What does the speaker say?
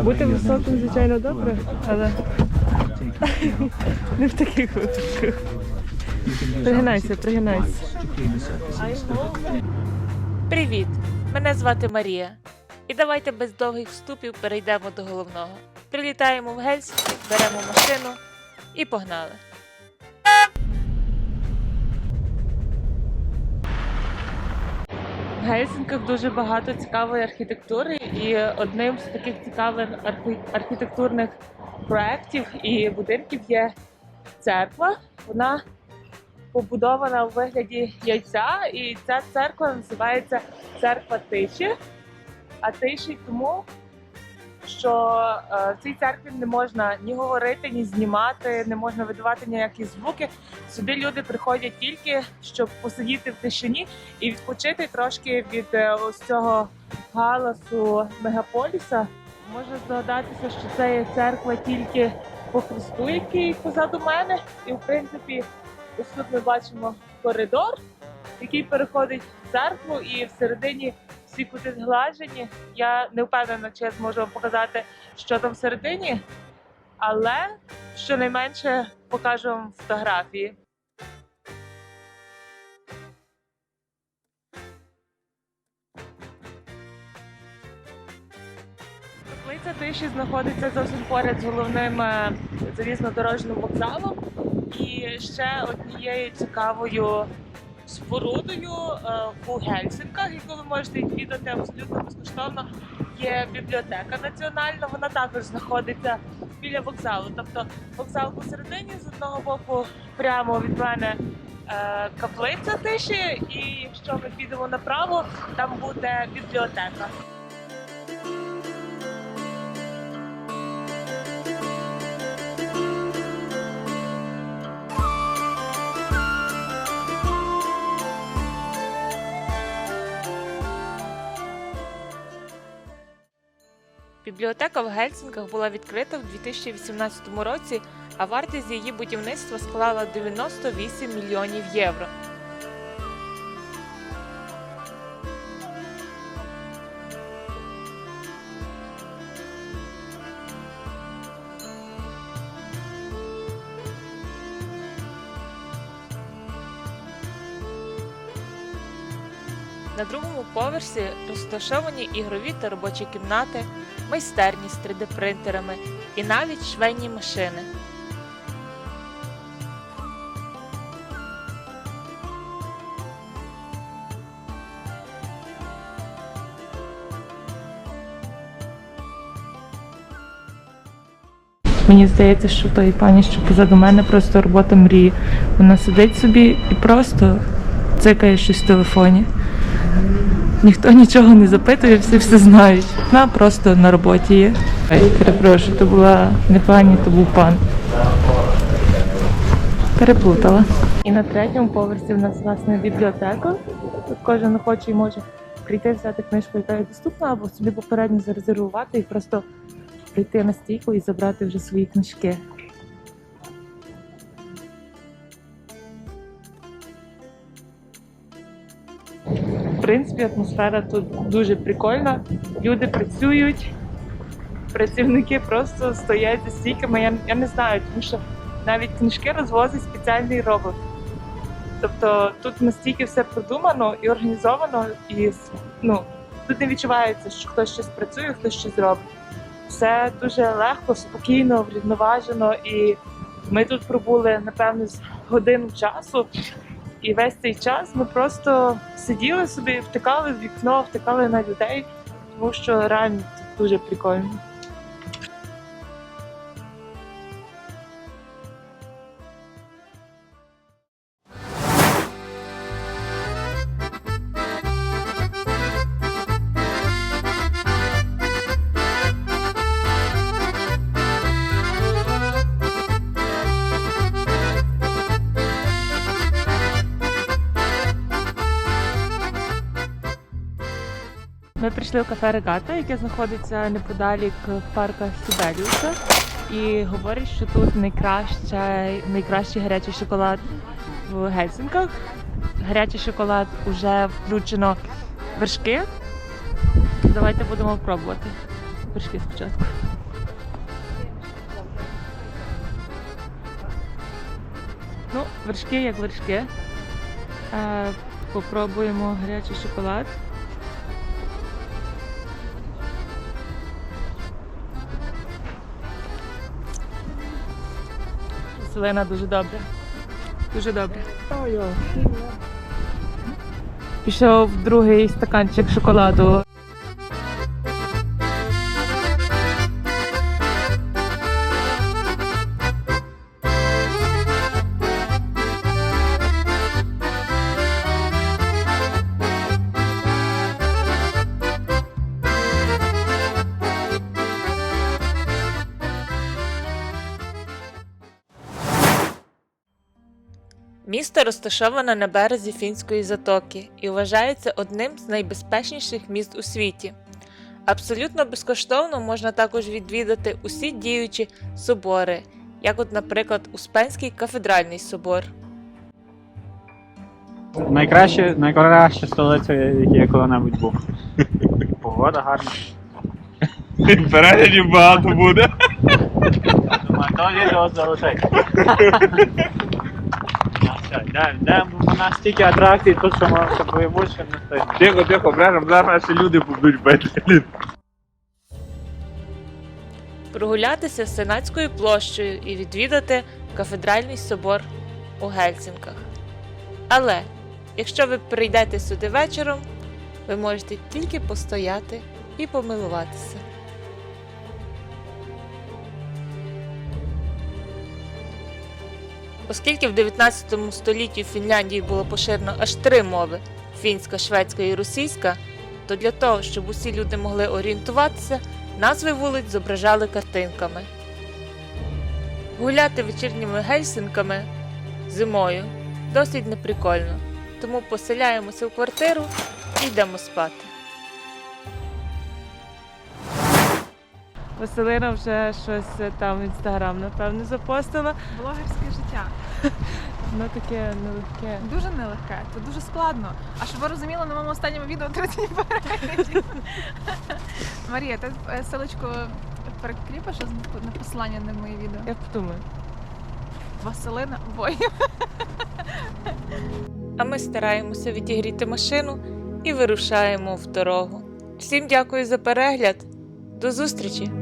Бути високим, звичайно, добре, але не в таких випадках. Пригинайся, пригинайся. Привіт! Мене звати Марія. І давайте без довгих вступів перейдемо до головного. Прилітаємо в Гельсінки, беремо машину і погнали. В Гельсінках дуже багато цікавої архітектури, і одним з таких цікавих архітектурних проєктів і будинків є церква. Вона побудована у вигляді яйця, і ця церква називається церква тиші. А тиші тому, що е, в цій церкві не можна ні говорити, ні знімати, не можна видавати ніякі звуки. Сюди люди приходять тільки, щоб посидіти в тишині і відпочити трошки від е, ось цього галасу мегаполіса. Можна здогадатися, що це є церква тільки по Христу, який позаду мене, і в принципі. Ось тут ми бачимо коридор, який переходить в церкву, і всередині всі кути згладжені. Я не впевнена, чи я зможу вам показати, що там всередині, але щонайменше покажу вам фотографії. Каплиця тиші знаходиться зовсім поряд з головним е, залізнодорожним вокзалом. І ще однією цікавою спорудою е, у Гельсинках, яку ви можете відвідати абсолютно безкоштовно, є бібліотека національна. Вона також знаходиться біля вокзалу. Тобто вокзал посередині з одного боку прямо від мене е, каплиця тиші, і якщо ми підемо направо, там буде бібліотека. Бібліотека в Гельсінках була відкрита в 2018 році, а вартість її будівництва склала 98 мільйонів євро. На другому поверсі розташовані ігрові та робочі кімнати, майстерні з 3D-принтерами і навіть швейні машини. Мені здається, що тої пані, що позаду мене, просто робота мрії. Вона сидить собі і просто цикає щось в телефоні. Ніхто нічого не запитує, всі все знають. Вона просто на роботі є. Перепрошую, то була не пані, то був пан. Переплутала. І на третьому поверсі в нас власне бібліотека. Тут кожен охочий може прийти, взяти книжку, яка є доступна, або собі попередньо зарезервувати і просто прийти на стійку і забрати вже свої книжки. Принципі, атмосфера тут дуже прикольна. Люди працюють, працівники просто стоять за стійками. Я, я не знаю, тому що навіть книжки розвозить спеціальний робот. Тобто тут настільки все продумано і організовано, і ну, тут не відчувається, що хтось щось працює, хтось щось робить. Все дуже легко, спокійно, врівноважено. І ми тут пробули, напевно, годину часу. І весь цей час ми просто сиділи собі, втикали в вікно, втикали на людей, тому що реально дуже прикольно. Ми прийшли в кафе Регата, яке знаходиться неподалік парка Сібеліуса. І говорять, що тут найкраща, найкращий гарячий шоколад в Гельсінках. Гарячий шоколад вже включено вершки. Давайте будемо пробувати. вершки спочатку. Ну, вершки як вершки. Е, попробуємо гарячий шоколад. Селена дуже добре. Дуже добре. Пішов другий стаканчик шоколаду. Місто розташоване на березі Фінської затоки і вважається одним з найбезпечніших міст у світі. Абсолютно безкоштовно можна також відвідати усі діючі собори, як от, наприклад, Успенський кафедральний собор. Найкраще, найкраща столиця, в я коли-небудь був. Погода гарна. Переглядів багато буде. Думаю, то відео залишай. Йдемо, бо у нас стільки атракцій, тут що ми що не стоїть. Тихо, тихо, брежем, зараз наші люди будуть бити. Прогулятися Сенатською площею і відвідати кафедральний собор у Гельсінках. Але якщо ви прийдете сюди вечором, ви можете тільки постояти і помилуватися. Оскільки в 19 столітті в Фінляндії було поширено аж три мови фінська, шведська і російська, то для того, щоб усі люди могли орієнтуватися, назви вулиць зображали картинками. Гуляти вечірніми гельсинками зимою досить неприкольно, тому поселяємося в квартиру і йдемо спати. Василина вже щось там в інстаграм, напевно, запостила. Блогерське життя Воно таке нелегке. дуже нелегке, це дуже складно. А щоб ви розуміли, на моєму останньому відео 30 переглядів. Марія, ти е, ссылочку перекліпиш на посилання на мої відео? Я подумаю. Василина Вой. А ми стараємося відігріти машину і вирушаємо в дорогу. Всім дякую за перегляд. До зустрічі!